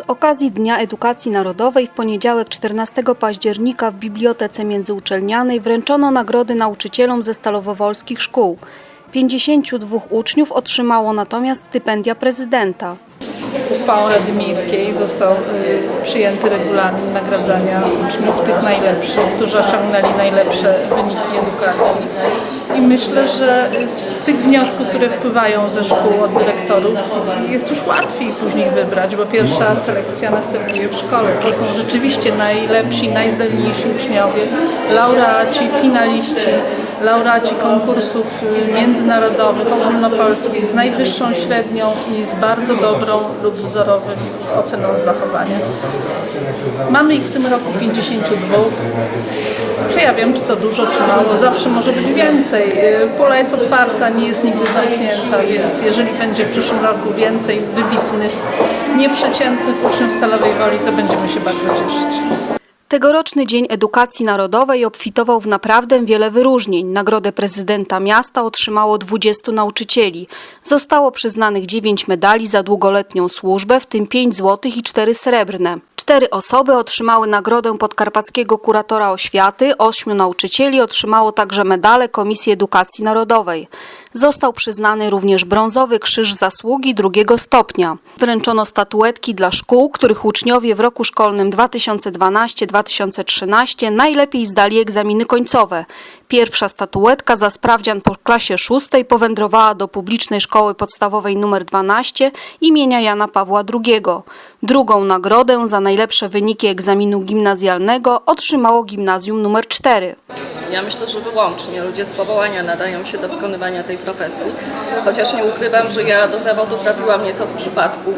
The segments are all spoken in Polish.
okazji Dnia Edukacji Narodowej w poniedziałek 14 października w Bibliotece Międzyuczelnianej wręczono nagrody nauczycielom ze stalowowolskich szkół. 52 uczniów otrzymało natomiast stypendia prezydenta. Uchwałą Rady Miejskiej został y, przyjęty regulamin nagradzania uczniów, tych najlepszych, którzy osiągnęli najlepsze wyniki edukacji. I myślę, że z tych wniosków, które wpływają ze szkół od dyrektorów, jest już łatwiej później wybrać, bo pierwsza selekcja następuje w szkole. To są rzeczywiście najlepsi, najzdolniejsi uczniowie, laureaci, finaliści, laureaci konkursów y, międzynarodowych, ogólnopolskich z najwyższą średnią i z bardzo dobrą lub wzorową oceną zachowania. Mamy ich w tym roku 52. Czy ja wiem, czy to dużo, czy mało? Zawsze może być więcej. Y, Pula jest otwarta, nie jest nigdy zamknięta, więc jeżeli będzie w przyszłym roku więcej wybitnych, nieprzeciętnych uczniów Stalowej Woli, to będziemy się bardzo cieszyć. Tegoroczny Dzień Edukacji Narodowej obfitował w naprawdę wiele wyróżnień. Nagrodę prezydenta miasta otrzymało 20 nauczycieli. Zostało przyznanych 9 medali za długoletnią służbę, w tym 5 złotych i 4 srebrne. Cztery osoby otrzymały nagrodę podkarpackiego kuratora oświaty, ośmiu nauczycieli otrzymało także medale Komisji Edukacji Narodowej. Został przyznany również brązowy krzyż zasługi drugiego stopnia. Wręczono statuetki dla szkół, których uczniowie w roku szkolnym 2012-2013 najlepiej zdali egzaminy końcowe. Pierwsza statuetka za sprawdzian po klasie szóstej powędrowała do publicznej szkoły podstawowej nr 12 imienia Jana Pawła II. Drugą nagrodę za najlepsze wyniki egzaminu gimnazjalnego otrzymało gimnazjum nr 4. Ja myślę, że wyłącznie. Ludzie z powołania nadają się do wykonywania tej profesji, chociaż nie ukrywam, że ja do zawodu trafiłam nieco z przypadku,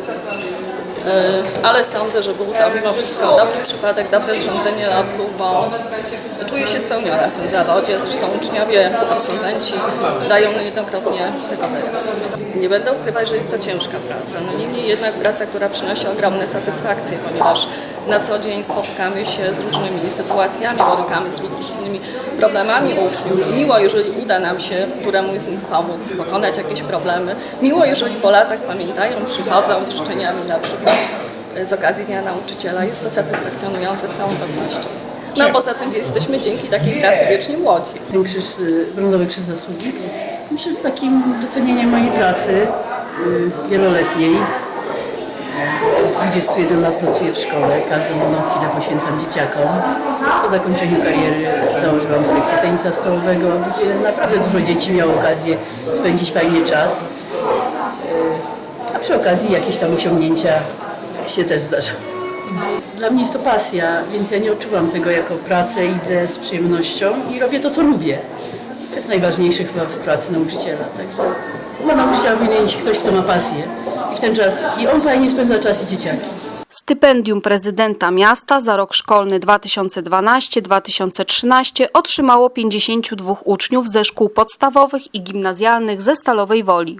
Yy, ale sądzę, że był to mimo wszystko dobry przypadek, dobre rządzenie losu, bo czuję się spełniona w tym zawodzie, zresztą uczniowie, absolwenci dają niejednokrotnie tego wyraz. Nie będę ukrywać, że jest to ciężka praca, no niemniej jednak praca, która przynosi ogromne satysfakcje, ponieważ na co dzień spotykamy się z różnymi sytuacjami, borykamy z różnymi problemami uczniów. Miło, jeżeli uda nam się któremuś z nich pomóc, pokonać jakieś problemy. Miło, jeżeli po latach pamiętają, przychodzą z życzeniami na przykład z okazji Dnia Nauczyciela. Jest to satysfakcjonujące z całą pewnością. No poza tym jesteśmy dzięki takiej pracy wiecznie młodzi. ten krzyż, brązowy krzyż zasługi. Myślę, że takim docenieniem mojej pracy y, wieloletniej. 21 lat pracuję w szkole, każdą wolną chwilę poświęcam dzieciakom. Po zakończeniu kariery założyłam sekcję tenisa stołowego, gdzie naprawdę dużo dzieci miało okazję spędzić fajnie czas. Y, A przy okazji jakieś tam osiągnięcia się też zdarzają. Dla mnie jest to pasja, więc ja nie odczuwam tego jako pracę, idę z przyjemnością i robię to, co lubię. To jest najważniejsze chyba w pracy nauczyciela. Także chyba nauczyciela powinien ktoś, kto ma pasję i w ten czas, i on fajnie spędza czas i dzieciaki. Stypendium prezydenta miasta za rok szkolny 2012-2013 otrzymało 52 uczniów ze szkół podstawowych i gimnazjalnych ze Stalowej Woli.